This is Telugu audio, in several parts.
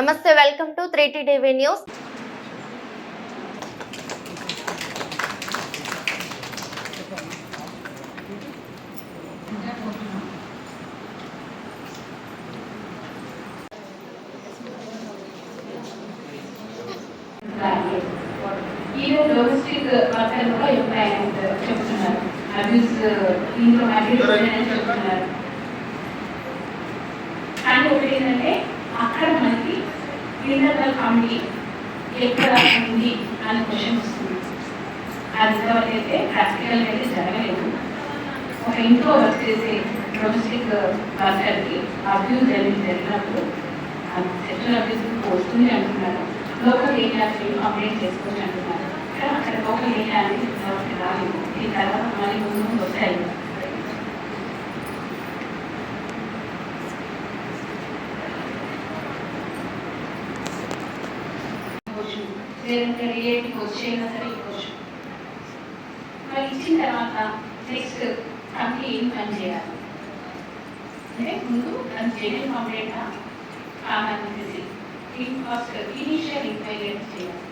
నమస్తే welcome to three TV news. Even domestic worker కూడా ఎంప్లాయ్మెంట్ చెప్తున్నారు. అబ్యూస్ ఇంట్లో అబ్యూస్ అని చెప్తున్నారు. కానీ ఒకటి ఏంటంటే అక్కడ మనకి ఇంటర్నల్ కమిటీ ఎక్కడ ఉంది అని క్వశ్చన్ వస్తుంది. అది ఇంతవరకు అయితే ప్రాక్టికల్ అయితే జరగలేదు. ఒక ఇంట్లో వర్క్ చేసే డొమెస్టిక్ వర్కర్కి అబ్యూస్ అనేది జరిగినప్పుడు సెక్షువల్ అబ్యూస్ వస్తుంది అంటున్నారు. లోకల్ ఏరియాకి అప్డేట్ చేసుకోవచ్చు అంటున్నారు. అక్కడ లోకల్ ఏరియా అనేది రాలేదు. దీని తర్వాత మళ్ళీ ముందు ముందు వస్తాయి. ఇవ్వచ్చు లేదంటే రిలేటివ్ వచ్చైనా సరే ఇవ్వచ్చు మరి ఇచ్చిన తర్వాత నెక్స్ట్ కమిటీ ఏం పని చేయాలి? అంటే ముందు అది జెన్యున్ కంప్లైంట్ కాదని చెప్పేసి ఫస్ట్ ఇనీషియల్ ఎంక్వైరీ చేయాలి.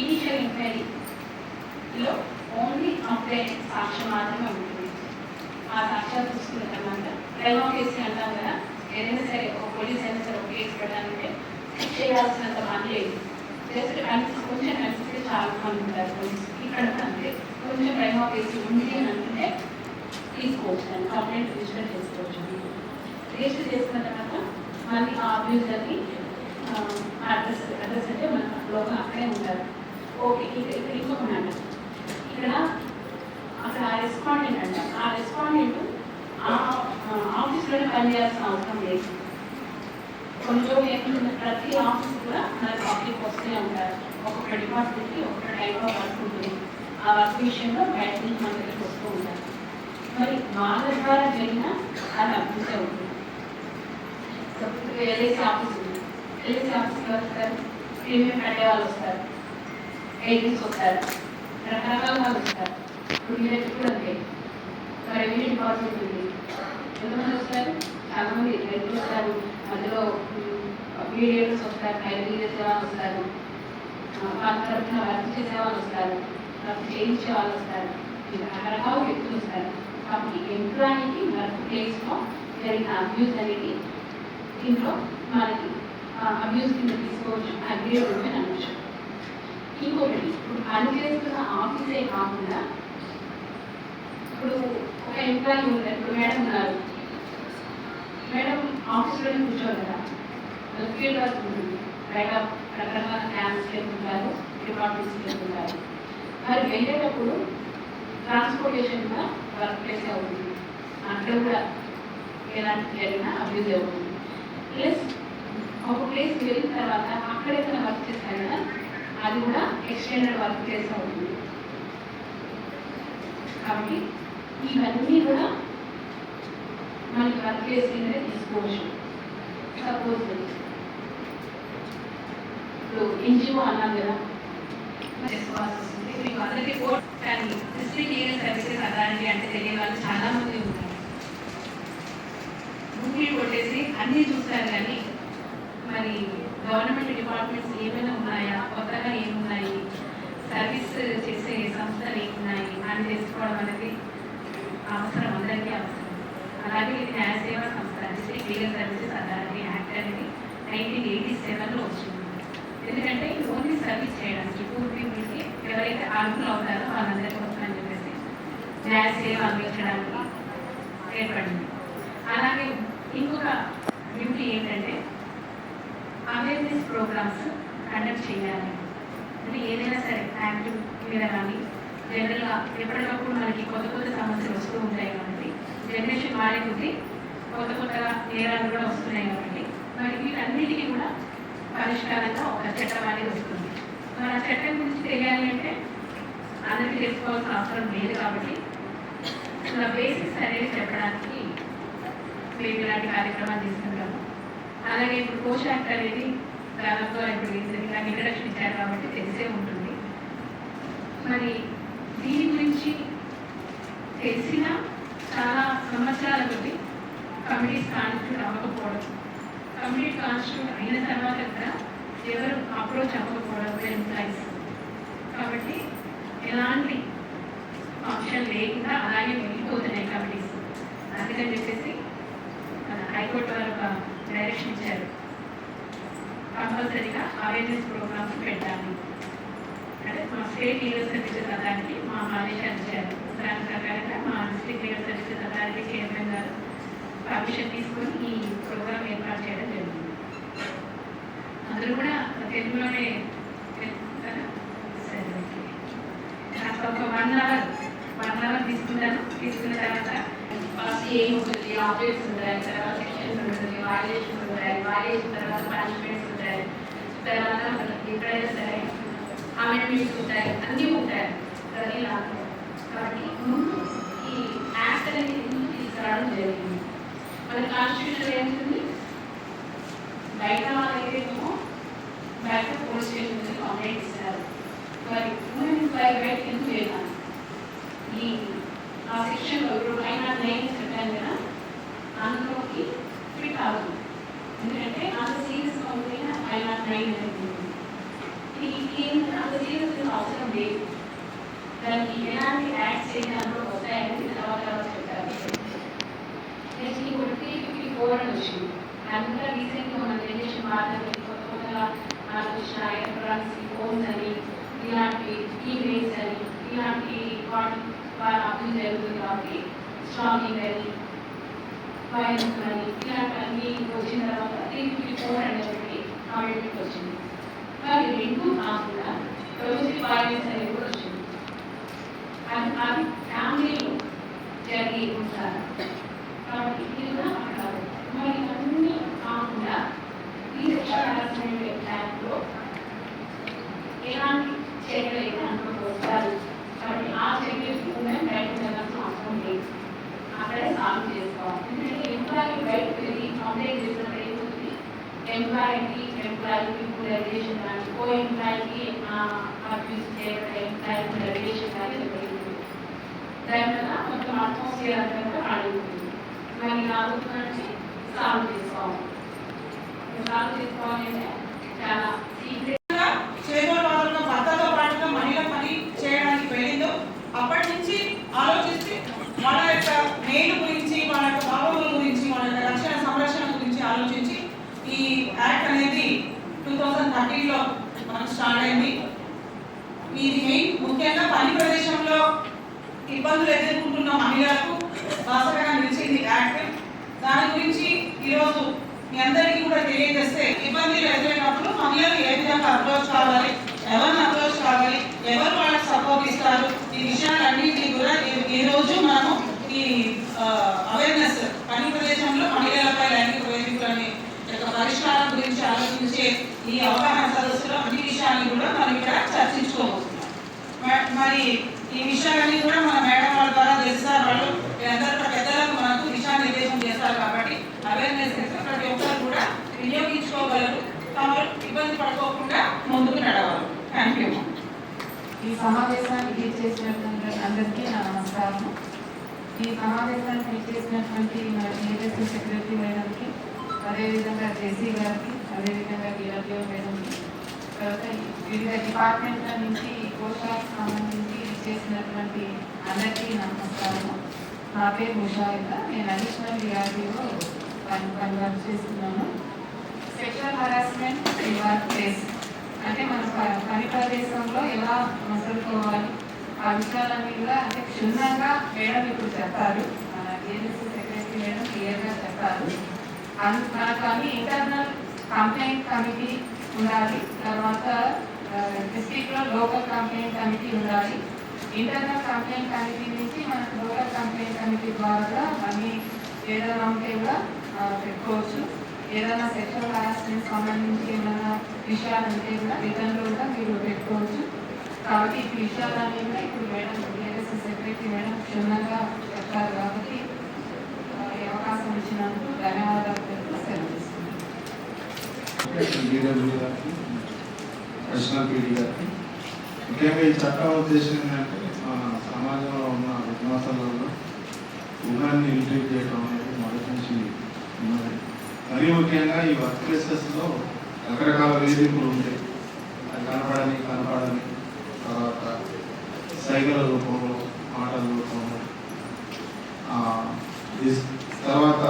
ఇనీషియల్ ఎంక్వైరీలో ఓన్లీ కంప్లైంట్ సాక్ష్యం మాత్రమే ఉంటుంది. ఆ సాక్ష్యాలు చూసుకున్న తర్వాత ప్రైమా కేసు అంటాం కదా ఏదైనా సరే ఒక పోలీస్ అయినా సరే ఒక కేసు పెట్టాలంటే చేయాల్సినంత పని లేదు. జస్ట్ కనిపిస్తే కొంచెం కనిపిస్తే చాలా మంది ఉంటారు. ఇక్కడ అంతే కొంచెం ప్రైమా కేసు ఉంది అని అంటే తీసుకోవచ్చు. దాన్ని కంప్లైంట్ రిజిస్టర్ చేసుకోవచ్చు. రిజిస్టర్ చేసుకున్న తర్వాత మళ్ళీ ఆ అబ్యూజర్ని అడ్రస్ అడ్రస్ అంటే మన లోపల అక్కడే ఉంటారు. ఓకే ఇక్కడ ఇక్కడ ఇంకొక మ్యాటర్ ఇక్కడ అక్కడ ఆ రెస్పాండెంట్ అంట. ఆ రెస్పాండెంట్ ఆ ఆఫీస్లోనే పనిచేయాల్సిన అవసరం లేదు. కొంచెం ప్రతి ఆఫీస్ కూడా మన పబ్లిక్ వస్తూనే ఉంటారు ఒక్కొక్క డిపార్ట్మెంట్కి ఒక్కొక్క టైప్ ఆఫ్ వర్క్ ఉంటుంది. ఆ వర్క్ విషయంలో బయట నుంచి మన దగ్గరికి వస్తూ ఉంటారు మరి వాళ్ళ ద్వారా జరిగిన అది అభివృద్ధి అవుతుంది ఎల్ఐసి ఆఫీస్ ఉంది. ఎల్ఐసి ఆఫీస్కి వస్తారు ప్రీమియం కట్టే వాళ్ళు వస్తారు ఏజెంట్స్ వస్తారు రకరకాల వాళ్ళు వస్తారు. ఇప్పుడు మీ దగ్గర కూడా అంతే. రెవెన్యూ డిపార్ట్మెంట్ ఉంది. ఎంతమంది వస్తారు? చాలా మంది వస్తారు. అందులో వీడియోస్ వస్తారు ఖైదీ చేసే వాళ్ళు వస్తారు. ఆ, తరఫున వర్క్ చేసే వాళ్ళు వస్తారు. వర్క్ చేయించే వాళ్ళు వస్తారు. రకరకాల వ్యక్తులు వస్తారు. కాబట్టి ఎంప్లాయీకి వర్క్ ప్లేస్లో జరిగిన అబ్యూస్ అనేది దీంట్లో మనకి అబ్యూస్ కింద తీసుకోవచ్చు. అగ్రేడ్ అని అనొచ్చు ఇంకొకటి ఇప్పుడు పనిచేస్తున్న ఆఫీసే కాకుండా ఇప్పుడు ఒక ఎంప్లాయీ ఉన్నారు ఇప్పుడు మేడం ఉన్నారు మేడం ఆఫీస్లోనే కూర్చోరు కదా? ఫీల్డ్ వర్క్ ఉంటుంది. బయట రకరకాల క్యాంప్స్కి వెళ్తుంటారు డిపార్ట్మెంట్స్కి వెళ్తుంటారు మరి వెళ్ళేటప్పుడు ట్రాన్స్పోర్టేషన్ కూడా వర్క్ ప్లేస్ అవుతుంది అక్కడ కూడా ఎలాంటి జరిగినా అబ్యూజ్ అవుతుంది. ప్లస్ ఒక ప్లేస్కి వెళ్ళిన తర్వాత అక్కడ ఏదైనా వర్క్ చేస్తారు కదా అది కూడా ఎక్స్టెండెడ్ వర్క్ ప్లేస్ అవుతుంది కాబట్టి ఇవన్నీ కూడా మనకి వర్క్ ప్లేస్ తీసుకోవచ్చు సపోజ్ ఇప్పుడు ఎన్జిఓ అన్నాం కదా. చేసుకోవాల్సి మీకు అందరికీ కోర్ట్ కానీ డిస్ట్రిక్ట్ లీగల్ సర్వీసెస్ అథారిటీ అంటే తెలియని వాళ్ళు చాలా మంది ఉన్నారు గూగుల్ కొట్టేసి అన్నీ చూస్తారు కానీ మరి గవర్నమెంట్ డిపార్ట్మెంట్స్ ఏమైనా ఉన్నాయా? కొత్తగా ఏమున్నాయి? సర్వీస్ చేసే సంస్థలు ఏమున్నాయి? అని తెలుసుకోవడం అనేది అవసరం అందరికీ అవసరం. అలాగే ఇది న్యాయ సేవా సంస్థ అంటే లీగల్ సర్వీసెస్ అథారిటీ యాక్ట్ అనేది నైన్టీన్ ఎయిటీ సెవెన్లో వచ్చింది. ఎందుకంటే ఓన్లీ సర్వీస్ చేయడానికి పూర్ పీపుల్కి ఎవరైతే అర్హులు అవుతారో వాళ్ళందరికీ వస్తుందని చెప్పేసి న్యాయ సేవ అందించడానికి ఏర్పడింది. అలాగే ఇంకొక డ్యూటీ ఏంటంటే అవేర్నెస్ ప్రోగ్రామ్స్ కండక్ట్ చేయాలి. అంటే ఏదైనా సరే యాక్టివ్ మీద కానీ జనరల్గా ఎప్పటికప్పుడు మనకి కొత్త కొత్త సమస్యలు వస్తూ ఉంటాయి. కానీ జనరేషన్ మారే కొద్దీ కొత్త కొత్తగా నేరాలు కూడా వస్తున్నాయి కాబట్టి మరి వీటన్నిటికీ కూడా పరిష్కారంగా ఒక చట్టం అనేది వస్తుంది. మరి ఆ చట్టం గురించి తెలియాలి అంటే అందరికీ తెలుసుకోవాల్సిన అవసరం లేదు కాబట్టి అసలు బేసిక్స్ అనేది చెప్పడానికి మేము ఇలాంటి కార్యక్రమాలు తీసుకుంటాము. అలాగే ఇప్పుడు కోచ్ అనేది దాదాపుగా ఇప్పుడు రీసెంట్గా ఇంట్రడక్షన్ ఇచ్చారు కాబట్టి తెలిసే ఉంటుంది. మరి దీని గురించి తెలిసిన చాలా సంవత్సరాల కొద్ది కమిటీ కాన్స్టిట్యూట్ అవ్వకపోవడం కమిటీ కాన్స్టిట్యూట్ అయిన తర్వాత కూడా ఎవరు అప్రోచ్ అవ్వకపోవడం ఎంప్లాయీస్ కాబట్టి ఎలాంటి ఆప్షన్ లేకుండా అలాగే వెళ్ళిపోతున్నాయి కమిటీస్ అందుకని చెప్పేసి మన హైకోర్టు వారు ఒక డైరెక్షన్ ఇచ్చారు. కంపల్సరీగా అవేర్నెస్ ప్రోగ్రామ్స్ పెట్టాలి. అంటే మా స్టేట్ లీగల్ సర్వీసెస్ అథారిటీ మా ఆదేశాలు ఇచ్చారు దాని ప్రకారంగా మా district legal services authority chairman గారు పర్మిషన్ తీసుకొని ఈ ప్రోగ్రామ్ ఏర్పాటు చేయడం జరిగింది. అందరూ కూడా తెలుగులోనే నాకు ఒక వన్ అవర్ వన్ అవర్ తీసుకున్నాను తీసుకున్న తర్వాత ఫస్ట్ ఏం ఉంటుంది? ఆబ్జెక్ట్స్ ఉంటాయి తర్వాత సెక్షన్స్ ఉంటుంది వాల్యుయేషన్ ఉంటాయి వాల్యుయేషన్ తర్వాత పనిష్మెంట్స్ ఉంటాయి తర్వాత మనకి ఎప్పుడైనా సరే అమెండ్మెంట్స్ ఉంటాయి అన్నీ ఉంటాయి. ప్రతి నాకు కాబట్టి ముందు ఈ యాక్ట్ అనేది తీసుకురావడం జరిగింది? మన కాన్స్టిట్యూషన్ ఏముంటుంది బయట వాళ్ళైతేనేమో బయట పోలీస్ స్టేషన్ నుంచి కంప్లైంట్ ఇస్తారు మరి ఉమెన్ బై బయట ఎందుకు చేయాలి ఈ ఆ సెక్షన్ ఇప్పుడు పైన నైన్ చెప్పాను కదా అందులోకి ఫిట్ అవుతుంది ఎందుకంటే అంత సీరియస్గా ఉంది పైన నైన్ అనేది ఇది ఏంటంటే అంత సీరియస్ అవసరం లేదు దానికి ఎలాంటి యాడ్ చేయాలి అందులో వస్తాయని తర్వాత తర్వాత చెప్తారు నెక్స్ట్ ఇంకోటి త్రీ ఫిఫ్టీ వచ్చింది అందులో రీసెంట్గా మన జనరేషన్ మాట్లాడి కొత్త కొత్తగా నాకు ఎలక్ట్రానిక్స్ ఫోన్స్ అని ఇలాంటి ఈమెయిల్స్ అని ఇలాంటి వాటి అభివృద్ధి జరుగుతుంది కాబట్టి స్ట్రాంగింగ్ అని వైలెన్స్ అని ఇలాంటివన్నీ వచ్చిన తర్వాత దీనికి ఫోన్ ఫోర్ అనేది కామెంట్మెంట్ వచ్చింది. కానీ రెండు కాకుండా డొమెస్టిక్ వైలెన్స్ అనేది కూడా వచ్చింది. అది అది ఫ్యామిలీలో జరిగి ఉంటారు కాబట్టి ఇది కూడా మాట్లాడాలి మరి ఇవన్నీ కాకుండా ఈ సెక్షువల్ హరాస్మెంట్ ఎలాంటి చర్యలు అయితే వస్తారు కాబట్టి ఆ చర్యలు వెళ్ళాల్సిన అవసరం లేదు అక్కడే సాల్వ్ చేసుకోవాలి ఎందుకంటే ఎంప్లాయీ బయటకు వెళ్ళి కంప్లైంట్ చేసినప్పుడు ఏమవుతుంది ఎంప్లాయీకి ఎంప్లాయీకి రిలేషన్ కానీ కో ఎంప్లాయీకి అబ్యూస్ చేయబడే ఎంప్లాయీకి రిలేషన్ కానీ జరుగుతుంది దానివల్ల మొత్తం అట్మాస్ఫియర్ అంతా పాడైపోతుంది మరి ఇలా సాల్వ్ చేసుకోవాలి. థర్టీన్లో మనకు స్టార్ట్ అయింది ఇది మెయిన్ ముఖ్యంగా పని ప్రదేశంలో ఇబ్బందులు ఎదుర్కొంటున్న మహిళలకు బాసటగా నిలిచింది యాక్ట్ దాని గురించి ఈరోజు మీ అందరికీ కూడా తెలియజేస్తే ఇబ్బందులు ఎదురైనప్పుడు మహిళలు ఏ విధంగా అప్రోచ్ కావాలి ఎవరిని అప్రోచ్ కావాలి ఎవరు వాళ్ళకి సపోర్ట్ ఇస్తారు ఈ విషయాలన్నింటినీ కూడా ఈ- రోజు మనము ఈ అవేర్నెస్ పని ప్రదేశంలో మహిళలపై లైంగిక వేదికలని యొక్క పరిష్కారం గురించి ఆలోచించే ఈ అవగాహన సదస్సులో అన్ని విషయాన్ని కూడా మనం ఇక్కడ చర్చించుకోబోతున్నాం. మరి ఈ విషయాలన్నీ కూడా మన మేడం వాళ్ళ ద్వారా చేస్తారు వాళ్ళు. అందరూ పెద్దలకు మనకు దిశానిర్దేశం చేస్తారు కాబట్టి అవేర్నెస్ ప్రతి ఒక్కరు కూడా వినియోగించుకోగలరు తమరు ఇబ్బంది పడుకోకుండా ముందుకు నడవాలి థ్యాంక్ యూ ఈ సమావేశానికి అందరికీ నా నమస్కారం ఈ సమావేశానికి చేసినటువంటి మన ఏజెన్సీ సెక్రటరీ మేడంకి అదేవిధంగా జేసీ గారికి అదేవిధంగా డిఆర్డిఓ మేడంకి తర్వాత వివిధ డిపార్ట్మెంట్ల నుంచి ఈ కోశాలకు సంబంధించి చేసినటువంటి అందరికీ నా నమస్కారం నా పేరు ముషాయిద నేను అడిషనల్ డిఆర్డిఓ పని పని వర్క్ చేస్తున్నాను. Sexual harassment in work place అంటే మన పని ప్రదేశంలో ఎలా మసలుకోవాలి? ఆ విషయాలన్నీ కూడా అంటే క్షుణ్ణంగా మేడం ఇప్పుడు చెప్తారు మన ఏజెన్సీ సెక్రటరీ మేడం క్లియర్గా చెప్తారు మనకు అన్ని ఇంటర్నల్ కంప్లైంట్ కమిటీ ఉండాలి. తర్వాత డిస్ట్రిక్ట్లో లోకల్ కంప్లైంట్ కమిటీ ఉండాలి. ఇంటర్నల్ కంప్లైంట్ కమిటీ నుంచి మనకు లోకల్ కంప్లైంట్ కమిటీ ద్వారా మనీ అన్ని ఏదైనా ఉంటే కూడా పెట్టుకోవచ్చు. ఏదైనా సెక్షువల్ హారాస్మెంట్ సంబంధించి ఏమైనా విషయాలు ఉంటే కూడా రిటర్న్లో కూడా మీరు పెట్టుకోవచ్చు. కాబట్టి ఈ విషయాలన్నీ కూడా ఇప్పుడు మేడం ఏఎస్ఎస్ సెక్రటరీ మేడం క్షుణ్ణంగా చెప్తారు కాబట్టి ఈ అవకాశం ఇచ్చినందుకు ధన్యవాదాలు తెలుపు సెలవు గారికి ముఖ్యంగా ఈ చట్టం ఉద్దేశం ఏంటంటే మన సమాజంలో ఉన్న విన్యాసాలలో ఉమెన్ని ఇంట్రీట్ చేయడం అనేది మొదటి నుంచి ఉన్నది. మరి మరీ ముఖ్యంగా ఈ వర్క్ ప్లేసెస్లో రకరకాల వేదికలు ఉంటాయి. అది కనపడని కనపడని తర్వాత సైగల రూపంలో మాటల రూపంలో. తర్వాత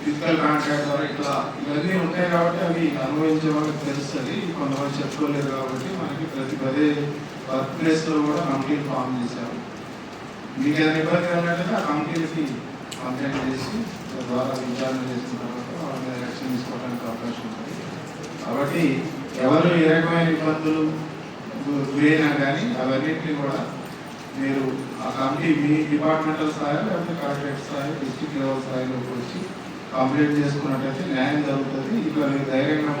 ఫిజికల్ కాంటాక్ట్ ద్వారా ఇట్లా ఇవన్నీ ఉంటాయి కాబట్టి అవి అనుభవించే వాళ్ళకి తెలుస్తుంది. కొంతమంది చెప్పుకోలేరు కాబట్టి మనకి ప్రతి పదే వర్క్ ప్లేస్లో కూడా కంపెనీ ఫామ్ చేశారు. మీకు ఏదైనా ఇబ్బంది ఉన్నట్లయితే ఆ కంపెనీకి కంప్లైంట్ చేసి ద్వారా విచారణ చేసిన తర్వాత వాళ్ళ మీద యాక్షన్ తీసుకోవడానికి అవకాశం ఉంటుంది. కాబట్టి ఎవరు ఏ రకమైన ఇబ్బందులు గురైనా కానీ అవన్నింటినీ కూడా మీరు ఆ కంపెనీ మీ డిపార్ట్మెంటల్ స్థాయిలో లేకపోతే కలెక్టరేట్ స్థాయిలో డిస్ట్రిక్ట్ లెవెల్ స్థాయిలోకి వచ్చి కంప్లైంట్ చేసుకున్నట్టయితే న్యాయం జరుగుతుంది. ఇట్లా మీరు ధైర్యంగా